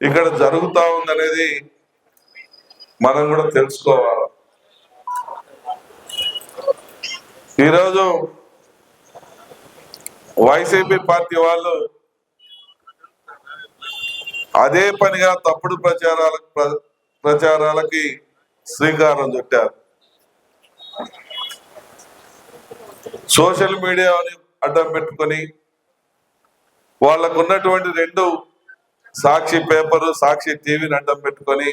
ఇక్కడ జరుగుతా ఉందనేది మనం కూడా తెలుసుకోవాలి. ఈరోజు వైసీపీ పార్టీ వాళ్ళు అదే పనిగా తప్పుడు ప్రచారాలకు ప్ర- ప్రచారాలకి శ్రీకారం చుట్టారు. సోషల్ మీడియాని అడ్డం పెట్టుకొని వాళ్ళకు ఉన్నటువంటి రెండు సాక్షి పేపరు సాక్షి టీవీని అడ్డం పెట్టుకొని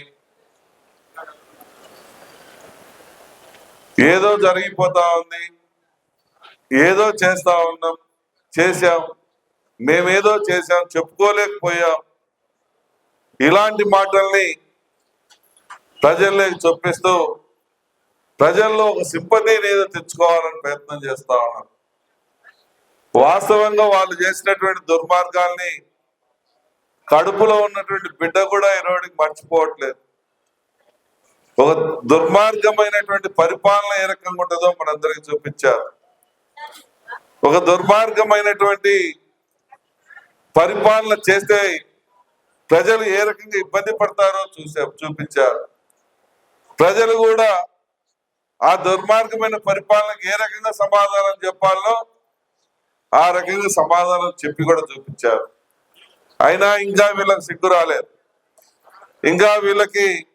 ఏదో జరిగిపోతా ఉంది ఏదో చేస్తా ఉన్నాం చేశాం మేమేదో చేశాం చెప్పుకోలేకపోయాం. ఇలాంటి మాటల్ని ప్రజల్లోకి చొప్పిస్తూ ప్రజల్లో ఒక సింపతిని ఏదో తెచ్చుకోవాలని ప్రయత్నం చేస్తా ఉన్నారు. వాస్తవంగా వాళ్ళు చేసినటువంటి దుర్మార్గాల్ని కడుపులో ఉన్నటువంటి బిడ్డ కూడా ఈరోడికి మర్చిపోవట్లేదు. ఒక దుర్మార్గమైనటువంటి పరిపాలన ఏ రకంగా ఉంటుందో మనందరికి చూపించారు. ఒక దుర్మార్గమైనటువంటి పరిపాలన చేస్తే ప్రజలు ఏ రకంగా ఇబ్బంది పడతారో చూసా చూపించారు. ప్రజలు కూడా ఆ దుర్మార్గమైన పరిపాలనకు ఏ రకంగా సమాధానం చెప్పాలో ఆ రకంగా సమాధానం చెప్పి కూడా చూపించారు. అయినా ఇంకా వీళ్ళకి సిగ్గు రాలేదు. ఇంకా వీళ్ళకి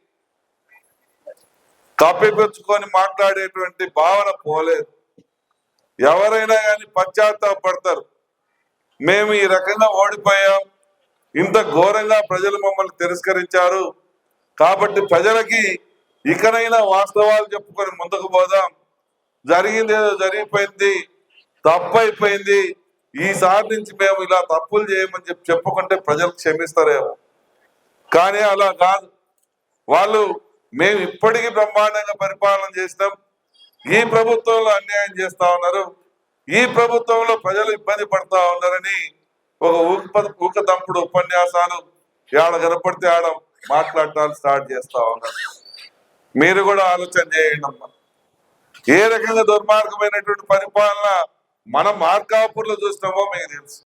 కప్పిపుచ్చుకొని మాట్లాడేటువంటి భావన పోలేదు. ఎవరైనా కానీ పశ్చాత్తాపడతారు. మేము ఈ రకంగా ఓడిపోయాం. ఇంత ఘోరంగా ప్రజలు మమ్మల్ని తిరస్కరించారు. కాబట్టి ప్రజలకి ఇకనైనా వాస్తవాలు చెప్పుకొని ముందుకు పోదాం. జరిగింది ఏదో జరిగిపోయింది తప్పైపోయింది. ఈసారి నుంచి మేము ఇలా తప్పులు చేయమని చెప్పి చెప్పుకుంటే ప్రజలు క్షమిస్తారేమో. కానీ అలా కాదు. వాళ్ళు మేము ఇప్పటికీ బ్రహ్మాండంగా పరిపాలన చేసినాం. ఈ ప్రభుత్వంలో అన్యాయం చేస్తా ఉన్నారు. ఈ ప్రభుత్వంలో ప్రజలు ఇబ్బంది పడతా ఉన్నారని ఒక ఊక ఊక తంపుడు ఉపన్యాసాలు ఆడ కనపడితే ఆడ మాట్లాడటాలు స్టార్ట్ చేస్తా ఉన్నారు. మీరు కూడా ఆలోచన చేయండి అమ్మా. ఏ రకంగా దుర్మార్గమైనటువంటి పరిపాలన మనం మార్కాపూర్లో చూసినామో మీకు తెలుసు.